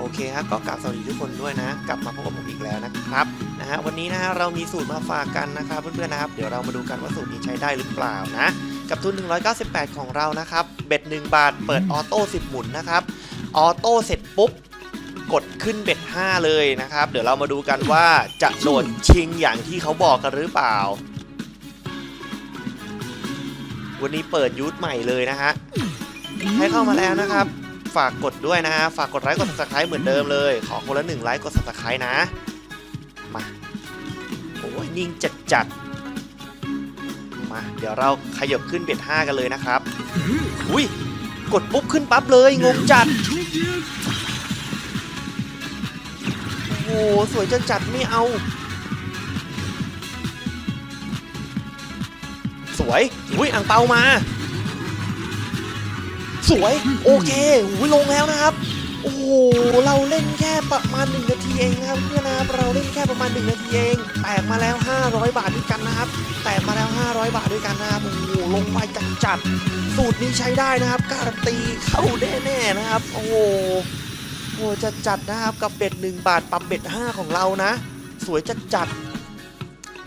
โอเคครับก็กลับสวัสดีทุกคนด้วยนะ กลับมาพบกับผมอีกแล้วนะครับนะฮะวันนี้นะฮะเรามีสูตรมาฝากกันนะครับเพื่อนๆนะครับเดี๋ยวเรามาดูกันว่าสูตรนี้ใช้ได้หรือเปล่านะ กับทุน 198 ของเรานะครับเบ็ด1บาท เปิดออโต้10 หมุนนะครับออโต้เสร็จปุ๊บกดขึ้นเบ็ด5เลยนะครับ เดี๋ยวเรามาดูกันว่าจะโดนชิงอย่างที่เขาบอกกันหรือเปล่า วันนี้เปิดยูทใหม่เลยนะฮะให้เข้ามาแล้วนะครับ ฝากกดด้วยนะฮะ ฝากกดไลค์กด subscribe เหมือนเดิมเลย ขอคนละหนึ่งไลค์กด subscribe นะ มา โอ้ยนิ่งจัดจัดมา เดี๋ยวเราขยับขึ้นเบ็ด5กันเลยนะครับ อุ้ย กดปุ๊บขึ้นปั๊บเลย งงจัด โอ้โห สวยจัดจัดไม่เอา สวย อุ้ย อ่างเปามา สวยโอเคอุ้ยลงแล้วนะครับ โอ้โหเราเล่นแค่ประมาณ1นาทีเองครับเพื่อนนะครับเราเล่นแค่ประมาณ1นาทีเอง แตกมาแล้ว 500 บาทด้วยกันนะครับ แตกมาแล้ว 500 บาทด้วยกันนะครับโอ้โหลงไปจัดจัดสูตรนี้ใช้ได้นะครับการันตีเข้าแน่ๆนะครับ โอ้โหโอ้จัดจัดนะครับกับเบ็ด1บาทปรับเบ็ด5ของเรานะ สวยจัดจัด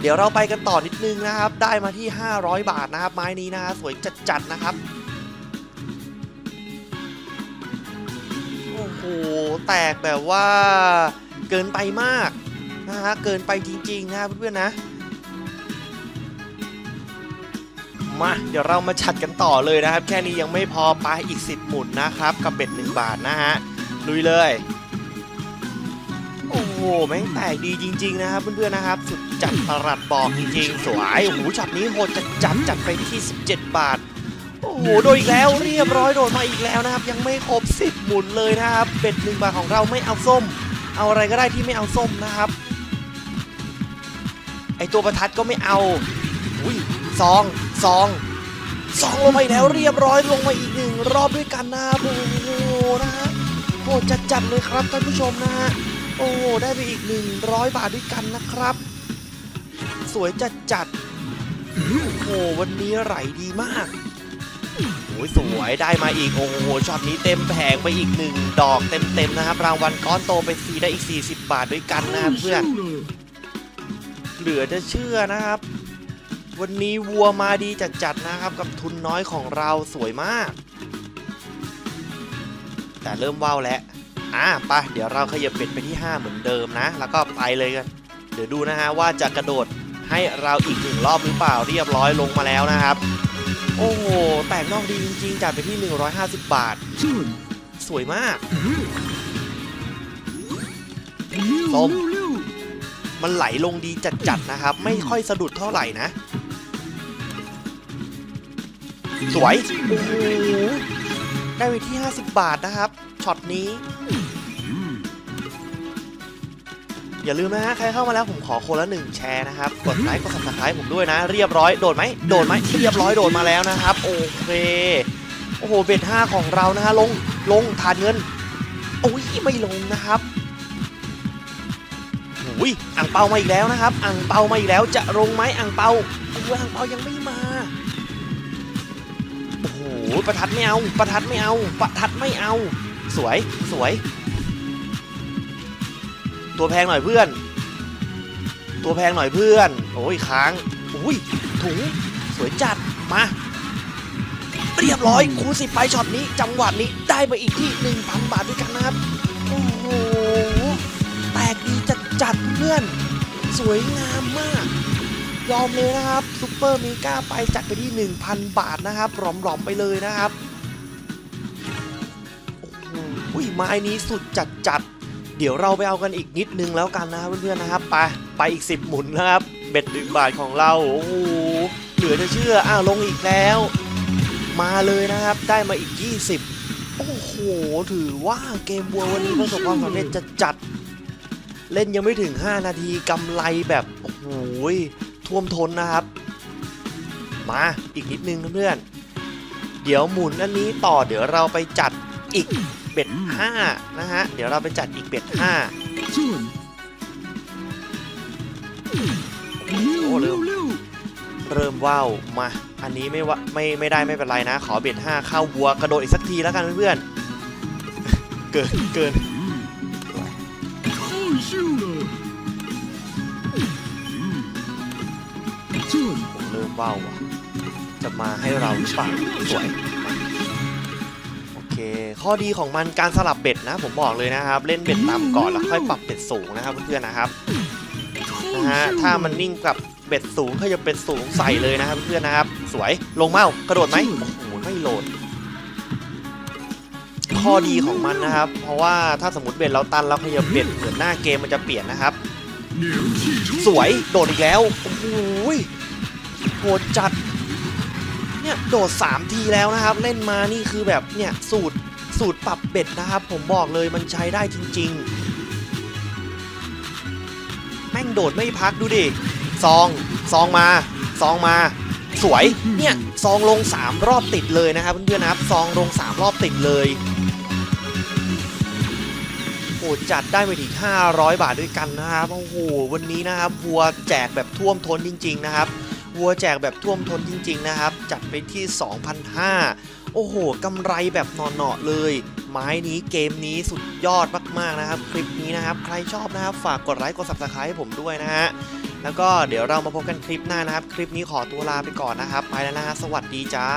เดี๋ยวเราไปกันต่อนิดนึงนะครับ ได้มาที่ 500 บาทนะครับ ไม้นี้นะสวยจัดจัดๆนะครับ หแตกแบบว่าเกินไปมากนะฮะเกินไปจริงๆนะเพื่อนๆนะมาเดี๋ยวเรามาชัดกันต่อเลยนะครับ แค่นี้ยังไม่พอไปอีก 10 หมุนนะครับ กับเบ็ด1บาทนะฮะลุยเลย โอ้โหแม่งแตกดีจริง ๆ นะครับ เพื่อนๆนะครับ สุดจัดประหลัดบอกจริงๆ สวยโอ้โหช็อตนี้โหดจัดจัดจัดไปที่ 17 บาท โอ้โหโดนอีกแล้วเรียบร้อยโดนมาอีกแล้วนะครับ ยังไม่ครบ10หมุนเลยนะครับเบ็ดหนึ่งบาทของเราไม่เอาส้ม เอาอะไรก็ได้ที่ไม่เอาส้มนะครับ ไอตัวประทัดก็ไม่เอาอุ้ยซองซองซองลงไปแล้วเรียบร้อยลงมาอีกหนึ่งรอบด้วยกันนะครับโอ้โหนะฮะโหจัดจัดๆเลยครับท่านผู้ชมนะฮะโอ้โหได้ไปอีก100บาทด้วยกันนะครับ สวยจัดจัดโอ้โหวันนี้ไหลดีมาก โอ้ยสวยได้มาอีก โอ้โหช็อตนี้เต็มแผงไปอีกหนึ่งดอกเต็มๆนะครับ รางวัลก้อนโตไปฟรีได้อีก 40 บาทด้วยกันนะครับเพื่อน เหลือจะเชื่อนะครับ วันนี้วัวมาดีจัดๆนะครับ กับทุนน้อยของเราสวยมาก แต่เริ่มว่าวแล้วอะไปเดี๋ยวเราขยับเป็ดไปที่ 5 เหมือนเดิมนะ แล้วก็ไปเลยกัน เดี๋ยวดูนะฮะว่าจะกระโดดให้เราอีกหนึ่งรอบหรือเปล่าเรียบร้อยลงมาแล้วนะครับ โอ้โห แตกนอกดีจริงๆจัดไปที่ 150 บาท สวยมากส้มมันไหลลงดีจัดๆนะครับ ไม่ค่อยสะดุดเท่าไหร่นะ สวย โอ้โห ได้ไปที่ 50 บาทนะครับ ช็อตนี้ อย่าลืมนะฮะใครเข้ามาแล้วผมขอคนละหนึ่งแชร์นะครับ กดไลค์กด subscribe ผมด้วยนะ เรียบร้อยโดดไหมโดดไหมเรียบร้อยโดดมาแล้วนะครับโอเคโอ้โหเบ็ดห้าของเรานะฮะลงลงทานเงินโอ้ยไม่ลงนะครับอุ้ยอ่างเปามาอีกแล้วนะครับอ่างเปามาอีกแล้วจะลงไหมอ่างเปาโอ้ยอ่างเปายังไม่มาโอ้โหประทัดไม่เอา ประทัดไม่เอา ประทัดไม่เอา สวยสวย ตัวแพงหน่อยเพื่อน ตัวแพงหน่อยเพื่อน โอ้ยค้างอุ้ยถุงสวยจัดมาเรียบร้อยคูสิไปช็อตนี้ จังหวะนี้ได้ไปอีกที่ 1,000 บาทด้วยกันนะครับ โอ้โห แตกดีจัดจัดเพื่อน สวยงามมาก ยอมเลยนะครับซุปเปอร์มีก้าไปจัดไปที่ 1,000 บาทนะครับหลอมๆไปเลยนะครับ โอ้โหอุ้ยไม้นี้สุดจัดจัด เดี๋ยวเราไปเอากันอีกนิดนึงแล้วกันนะครับเพื่อนๆนะครับไปไปอีก 10 หมุนนะครับเบ็ดหนึ่งบาทของเราโอ้โหเหลือจะเชื่ออ้าวลงอีกแล้ว มาเลยนะครับได้มาอีก 20 โอ้โหถือว่าเกมบัววันนี้ประสบความสำเร็จจัดจัด เล่นยังไม่ถึง 5 นาทีกำไรแบบโอ้โหท่วมท้นนะครับ มาอีกนิดนึงเพื่อนเดี๋ยวหมุนอันนี้ต่อเดี๋ยวเราไปจัดอีก เบ็ดห้านะฮะ เดี๋ยวเราไปจัดอีกเบ็ดห้าโอ้เริ่มเริ่มว่าวมา อันนี้ไม่ว่าไม่ไม่ได้ไม่เป็นไรนะ ขอเบ็ดห้าเข้าวัวกระโดดอีกสักทีแล้วกันเพื่อนเกินเกินเริ่มว่าวจะมาให้เราหรือเปล่าสวย ข้อดีของมันการสลับเบ็ดนะ ผมบอกเลยนะครับ เล่นเบ็ดต่ำก่อนแล้วค่อยปรับเบ็ดสูงนะครับเพื่อนๆนะครับนะฮะถ้ามันนิ่งกับเบ็ดสูงก็จะเป็นสูงใส่เลยนะครับเพื่อนๆนะครับ สวยลงเมากระโดดไหมโอ้โหไม่โหลด ข้อดีของมันนะครับ เพราะว่าถ้าสมมติเบ็ดเราตันแล้วพยายเบ็ดเหมือนหน้าเกมมันจะเปลี่ยนนะครับ สวยโดดอีกแล้วโอ้ยโหดจัดเนี่ยโดด 3 ทีแล้วนะครับ เล่นมานี่คือแบบเนี่ยสูตร สูตรปรับเบ็ดนะครับ ผมบอกเลยมันใช้ได้จริง ๆ แม่งโดดไม่พักดูดิซองซองมาซองมาสวยเนี่ยซองลง 3 รอบติดเลยนะครับเพื่อนๆนะครับซองลง 3 รอบติดเลยโอ้จัดได้ไปถึง500 บาทด้วยกันนะครับโอ้โหวันนี้นะครับวัวแจกแบบท่วมท้นจริง ๆ นะครับวัวแจกแบบท่วมท้นจริง ๆ นะครับ จัดไปที่ 2,500 โอ้โหกำไรแบบหนอๆเลย ไม้นี้เกมนี้สุดยอดมากๆนะครับ คลิปนี้นะครับ ใครชอบนะครับ ฝากกดไลค์กด subscribe ให้ผมด้วยนะฮะแล้วก็เดี๋ยวเรามาพบกันคลิปหน้านะครับ คลิปนี้ขอตัวลาไปก่อนนะครับ ไปแล้วนะฮะสวัสดีจ้า